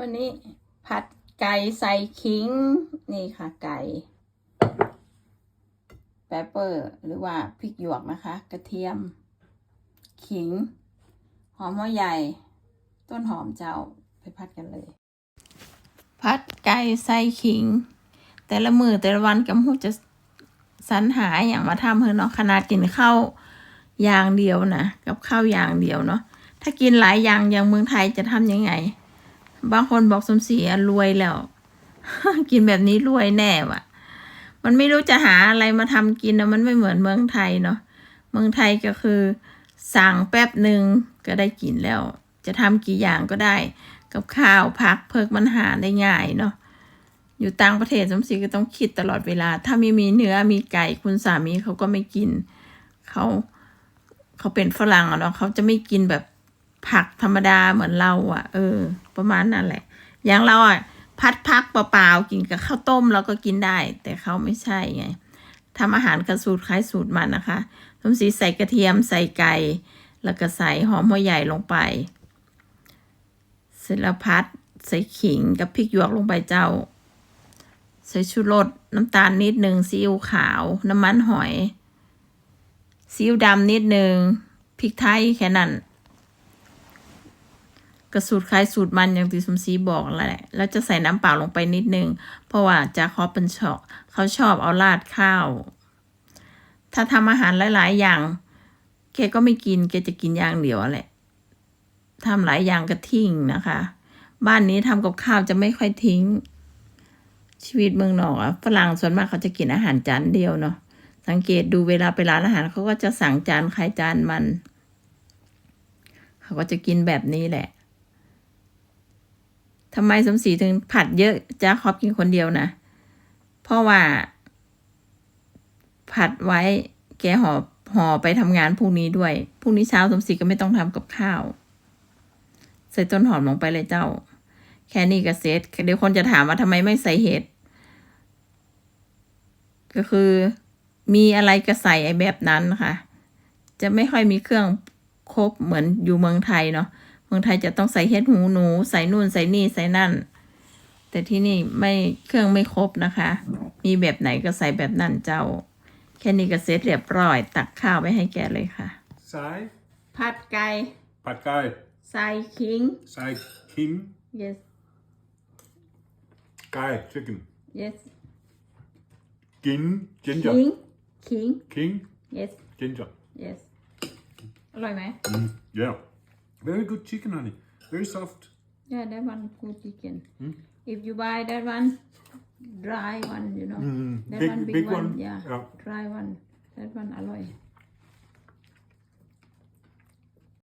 วันนี้ผัดไก่ใส่ขิง นี่ค่ะไก่แปปเปอร์หรือว่าพริกหยวกนะคะ กระเทียม ขิง หอมหัวใหญ่ ต้นหอมเจ้าไปพัดกันเลย พัดไก่ใส่ขิง แต่ละมือแต่ละวันกำหูจะสรรหาอย่างมาทำเพื่อเนาะขนาดกินข้าวอย่างเดียวนะกับข้าวอย่างเดียวเนาะถ้ากินหลายอย่างอย่างเมืองไทยจะทำยังไง บางคนบอกสมศรีรวยแล้ว กินแบบนี้รวยแน่ว่ะมันไม่รู้จะหาอะไรมาทำกินนะมันไม่เหมือนเมืองไทยเนาะเมืองไทยก็คือ สั่งแป๊บหนึ่งก็ได้กินแล้ว จะทำกี่อย่างก็ได้ กับข้าวพักเพิกมันหาได้ง่ายเนาะอยู่ต่างประเทศสมศรีก็ต้องคิดตลอดเวลา ถ้าไม่มีเนื้อมีไก่คุณสามีเขาก็ไม่กิน เขาเขาเป็นฝรั่งอะเนาะเขาจะไม่กินแบบ ผักธรรมดาเหมือนเราอะเออ ประมาณนั้นแหละ อย่างเราอะพัดพักเปล่าๆกินกับข้าวต้มเราก็กินได้ แต่เขาไม่ใช่ไงทำอาหารกระสูตรคล้ายสูตรมันนะคะสมศรีใส่กระเทียมใส่ไก่แล้วก็ใส่หอมหัวใหญ่ลงไป เสร็จแล้วพัดใส่ขิงกับพริกหยวกลงไปเจ้า ใส่ชูรสน้ำตาลนิดหนึ่งซีอิ๊วขาว น้ำมันหอยซีอิ๊วดำนิดหนึ่งพริกไทยแค่นั้น กระสูตรคล้ายสูตรมันอย่างที่สมศรีบอกแหละ แล้วจะใส่น้ำเปล่าลงไปนิดนึง เพราะว่าจะคอเป็นชอบเขาชอบเอาราดข้าว ถ้าทำอาหารหลาย ๆ อย่างแกก็ไม่กินแกจะกินอย่างเดียวแหละทำหลายอย่างก็ทิ้งนะคะ บ้านนี้ทำกับข้าวจะไม่ค่อยทิ้ง ชีวิตเมืองนอกอะฝรั่งส่วนมากเขาจะกินอาหารจานเดียวเนาะสังเกตดูเวลาไปร้านอาหารเขาก็จะสั่งจานใครจานมัน เขาก็จะกินแบบนี้แหละ ทำไมสมศรีถึงผัดเยอะจ้าครอบกินคนเดียวนะ เพราะว่า ผัดไว้แกห่อห่อไปทำงานพรุ่งนี้ด้วย พรุ่งนี้เช้าสมศรีก็ไม่ต้องทำกับข้าว ใส่ต้นหอมลงไปเลยเจ้า แค่นี้ก็เสร็จเดี๋ยวคนจะถามว่าทำไมไม่ใส่เห็ด ก็คือมีอะไรก็ใส่ไอ้แบบนั้นนะคะจะไม่ค่อยมีเครื่องครบเหมือนอยู่เมืองไทยเนาะ เมืองไทยจะต้องใส่เห็ดหูหนู ใส่นู่นใส่นี่ใส่นั่น แต่ที่นี่ไม่เครื่องไม่ครบนะคะ มีแบบไหนก็ใส่แบบนั่นเจ้า แค่นี้ก็เสร็จเรียบร้อย ตักข้าวไปให้แกเลยค่ะ Sei, ผัดไก่ pad thai, ใส่ขิง sei king, yes guy, chicken, yes gin, ginger, ขิงขิง king, yes ginger. yes อร่อยไหม Mm, yeah, Very good chicken, honey. Very soft. Yeah, that one good chicken. Hmm? If you buy that one, dry one, you know. Mm, that big, one, big one. one. Yeah, yeah, dry one. That one alloy.